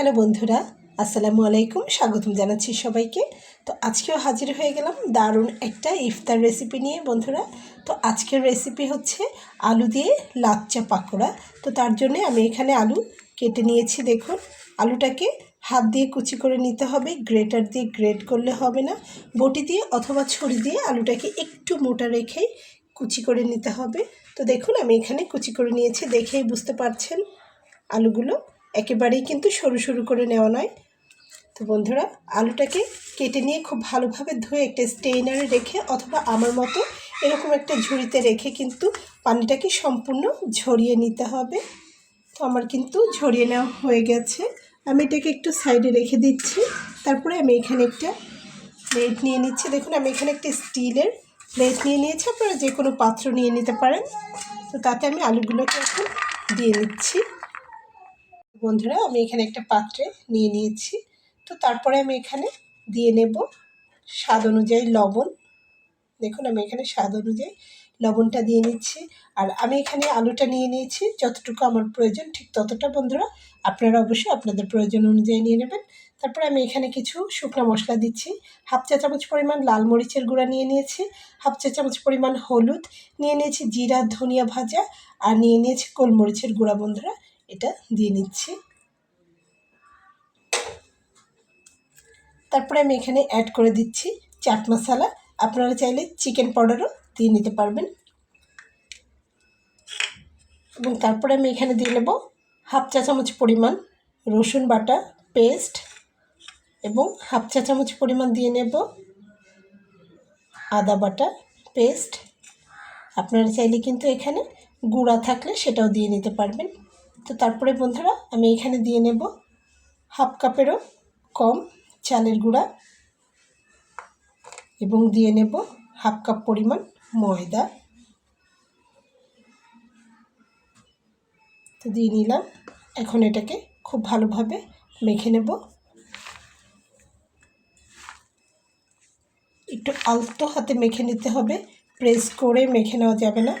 Hello বন্ধুরা, আসসালামু আলাইকুম, স্বাগতম জানাচ্ছি সবাইকে। তো আজকেও হাজির হয়ে গেলাম দারুণ একটা ইফতার রেসিপি নিয়ে বন্ধুরা। তো আজকের রেসিপি হচ্ছে আলু দিয়ে লাচ্চা পাকোড়া। তো তার জন্য আমি এখানে আলু কেটে নিয়েছি, দেখুন। আলুটাকে হাত দিয়ে কুচি করে নিতে হবে, গ্রেটার দিয়ে গ্রেট করলে হবে না। বটি দিয়ে অথবা ছুরি দিয়ে আলুটাকে একটু মোটা রেখেই কুচি করে নিতে হবে। তো দেখুন, আমি এখানে কুচি করে নিয়েছি, দেখেই বুঝতে পারছেন আলুগুলো। একেবারেই কিন্তু সরু সরু করে নেওয়া নয়। তো বন্ধুরা, আলুটাকে কেটে নিয়ে খুব ভালোভাবে ধুয়ে একটা স্টেইনারে রেখে অথবা আমার মতো এরকম একটা ঝুড়িতে রেখে কিন্তু পানিটাকে সম্পূর্ণ ঝরিয়ে নিতে হবে। তো আমার কিন্তু ঝরিয়ে নেওয়া হয়ে গেছে। আমি এটাকে একটু সাইডে রেখে দিচ্ছি। তারপরে আমি এখানে একটা প্লেট নিয়ে নিচ্ছি। দেখুন, আমি এখানে একটা স্টিলের প্লেট নিয়ে নিয়েছি। আপনারা যে কোনো পাত্র নিয়ে নিতে পারেন। তো তাতে আমি আলুগুলোকে এখন দিয়ে নিচ্ছি বন্ধুরা, আমি এখানে একটা পাত্রে নিয়ে নিয়েছি। তো তারপরে আমি এখানে দিয়ে নেব স্বাদ অনুযায়ী লবণ। দেখুন, আমি এখানে স্বাদ অনুযায়ী লবণটা দিয়ে নিচ্ছি। আর আমি এখানে আলুটা নিয়ে নিয়েছি, যতটুকু আমার প্রয়োজন, ঠিক ততটা বন্ধুরা। আপনারা অবশ্যই আপনাদের প্রয়োজন অনুযায়ী নিয়ে নেবেন। তারপরে আমি এখানে কিছু শুকনো মশলা দিচ্ছি। হাফ চা চামচ পরিমাণ লাল মরিচের গুঁড়া নিয়ে নিয়েছি, হাফ চা চামচ পরিমাণ হলুদ, নিয়ে নিয়েছি জিরা, ধনিয়া ভাজা, আর নিয়ে নিয়েছি গোলমরিচের গুঁড়া বন্ধুরা। এটা দিয়ে নিচ্ছি। তারপরে আমি এখানে অ্যাড করে দিচ্ছি চাট মশলা। আপনারা চাইলে চিকেন পাউডারও দিয়ে নিতে পারবেন। এবং তারপরে আমি এখানে দিয়ে নেব হাফ চা চামচ পরিমাণ রসুন বাটা পেস্ট এবং হাফ চা চামচ পরিমাণ দিয়ে নেব আদা বাটা পেস্ট আপনারা চাইলে কিন্তু এখানে গুঁড়া থাকলে সেটাও দিয়ে নিতে পারবেন। তো তারপরে বন্ধুরা, আমি এখানে দিয়ে নেব হাফ কাপেরও কম চালের গুঁড়া এবং দিয়ে নেব হাফ কাপ পরিমাণ ময়দা। তো দিয়ে নিলাম। এখন এটাকে খুব ভালোভাবে মেখে নেব। একটু আলতো হাতে মেখে নিতে হবে, প্রেস করে মেখে নেওয়া যাবে না।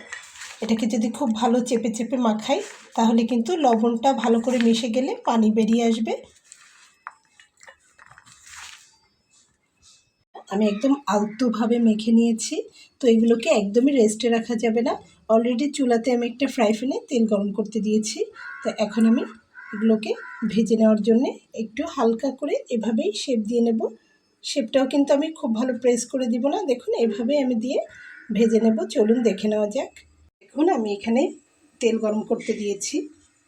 এটাকে যদি খুব ভালো চেপে চেপে মাখাই তাহলে কিন্তু লবণটা ভালো করে মিশে গেলে পানি বেরিয়ে আসবে। আমি একদম আলতোভাবে মেখে নিয়েছি, তো এগুলোকে একদমই রেস্টে রাখা যাবে না। অলরেডি চুলাতে আমি একটা ফ্রাই প্যানে তেল গরম করতে দিয়েছি, তো এখন আমি এগুলোকে ভেজে নেওয়ার জন্যে একটু হালকা করে এভাবেই শেপ দিয়ে নেব। শেপটাও কিন্তু আমি খুব ভালো প্রেস করে দিব না। দেখুন, এভাবেই আমি দিয়ে ভেজে নেব। চলুন দেখে নেওয়া যাক। দেখুন, আমি এখানে তেল গরম করতে দিয়েছি।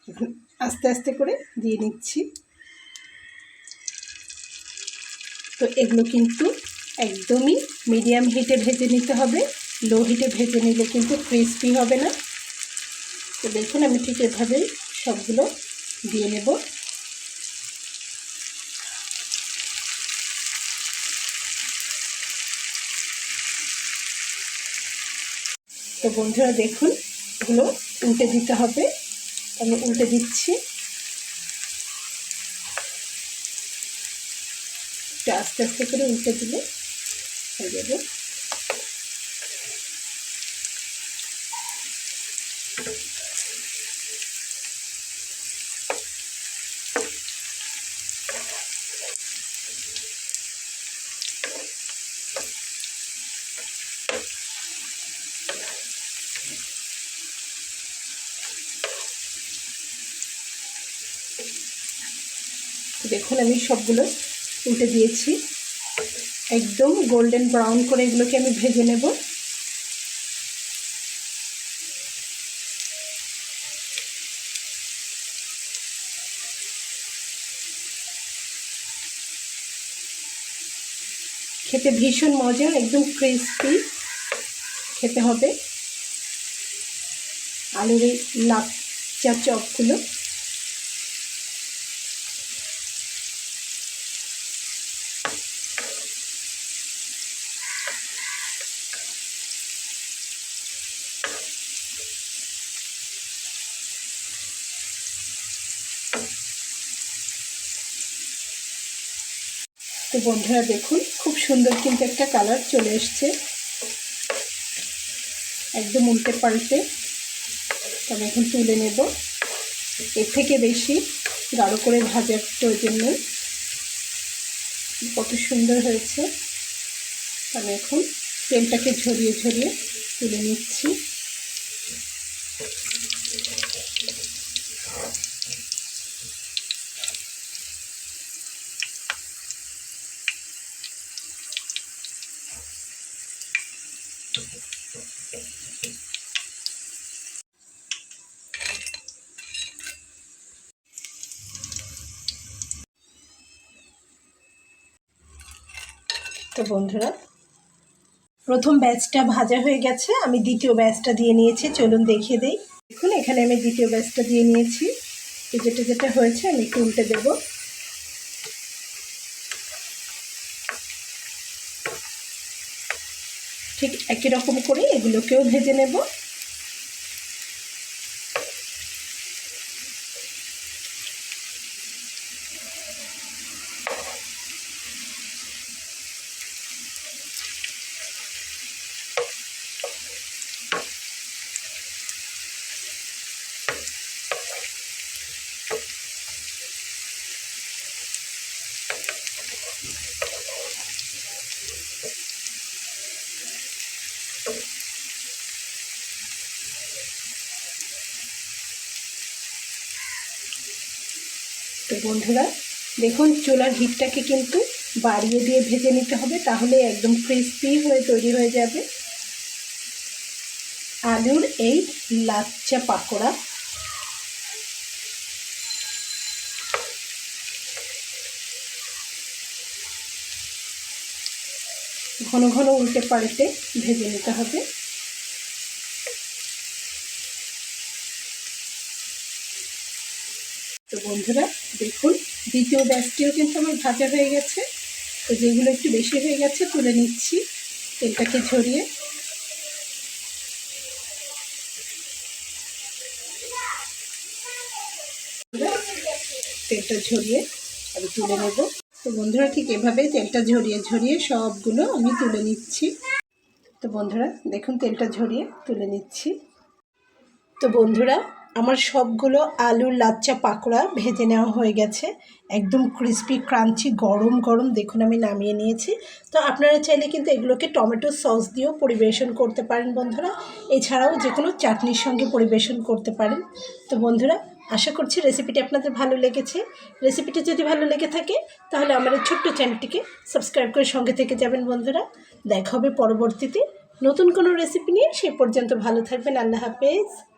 এখন আস্তে আস্তে করে দিয়ে নিচ্ছি। তো এগুলো কিন্তু একদমই মিডিয়াম হিটে ভেজে নিতে হবে। লো হিটে ভেজে নিলে কিন্তু ক্রিসপি হবে না। তো দেখুন, আমি ঠিক এভাবেই সবগুলো দিয়ে নেব। তো বন্ধুরা দেখুন এগুলো উল্টে দিতে হবে। আমি উল্টে দিচ্ছি। আস্তে আস্তে করে উল্টে দিলে হয়ে যাবে। দেখুন, আমি সবগুলো উল্টে দিয়েছি। একদম গোল্ডেন ব্রাউন করে এগুলোকে আমি ভেজে নেব। খেতে ভীষণ মজা, একদম ক্রিসপি খেতে হবে। আলুর এই লাচ্চা চপগুলো তো বন্ধুরা দেখুন, খুব সুন্দর কিন্তু একটা কালার চলে এসছে। একদম উল্টে পাল্টে। আমি এখন তুলে নেব। এর থেকে বেশি গাঢ় করে ভাজার প্রয়োজন নেই। কত সুন্দর হয়েছে। আমি এখন তেলটাকে ঝরিয়ে ঝরিয়ে তুলে নিচ্ছি। তো বন্ধুরা, প্রথম ব্যাচটা ভাজা হয়ে গেছে। আমি দ্বিতীয় ব্যাচটা দিয়ে নিয়েছি, চলুন দেখিয়ে দেই। দেখুন, এখানে আমি দ্বিতীয় ব্যাচটা দিয়ে নিয়েছি। যেটা যেটা হয়েছে, আমি একটু উল্টে দেবো। ঠিক একই রকম করে এগুলোকেও ভেজে নেব। তো বন্ধুরা, দেখুন, চুলার হিটটাকে কিন্তু বাড়িয়ে দিয়ে ভেজে নিতে হবে, তাহলে একদম ক্রিস্পি হয়ে তৈরি হয়ে যাবে। আলুর এই লাচ্চা পাকোড়া। ঘন ঘন উল্টে পাল্টে ভেজে নিতে হবে। তো বন্ধুরা, দেখুন, দ্বিতীয় ব্যাচটিও কিন্তু আমার ভাজা হয়ে গেছে। তো যেগুলো একটু বেশি হয়ে গেছে, তুলে নিচ্ছি তেলটাকে ঝরিয়ে। তেলটা ঝরিয়ে আমি তুলে নেব। তো বন্ধুরা, ঠিক এভাবে তেলটা ঝরিয়ে ঝরিয়ে সবগুলো আমি তুলে নিচ্ছি। তো বন্ধুরা, দেখুন, তেলটা ঝরিয়ে তুলে নিচ্ছি। তো বন্ধুরা আমার সবগুলো আলুর লাচ্চা পাকোড়া ভেজে নেওয়া হয়ে গেছে। একদম ক্রিস্পি ক্রাঞ্চি গরম গরম। দেখুন, আমি নামিয়ে নিয়েছি। তো আপনারা চাইলে কিন্তু এগুলোকে টমেটো সস দিয়েও পরিবেশন করতে পারেন, বন্ধুরা। এছাড়াও যে কোনো চাটনির সঙ্গে পরিবেশন করতে পারেন। তো বন্ধুরা, আশা করছি রেসিপিটি আপনাদের ভালো লেগেছে। রেসিপিটি যদি ভালো লেগে থাকে, তাহলে আমার এই ছোট্ট চ্যানেলটিকে সাবস্ক্রাইব করে সঙ্গে থেকে যাবেন, বন্ধুরা। দেখা হবে পরবর্তীতে। নতুন কোনো রেসিপি নিয়ে সেই পর্যন্ত ভালো থাকবেন। আল্লাহ হাফেজ।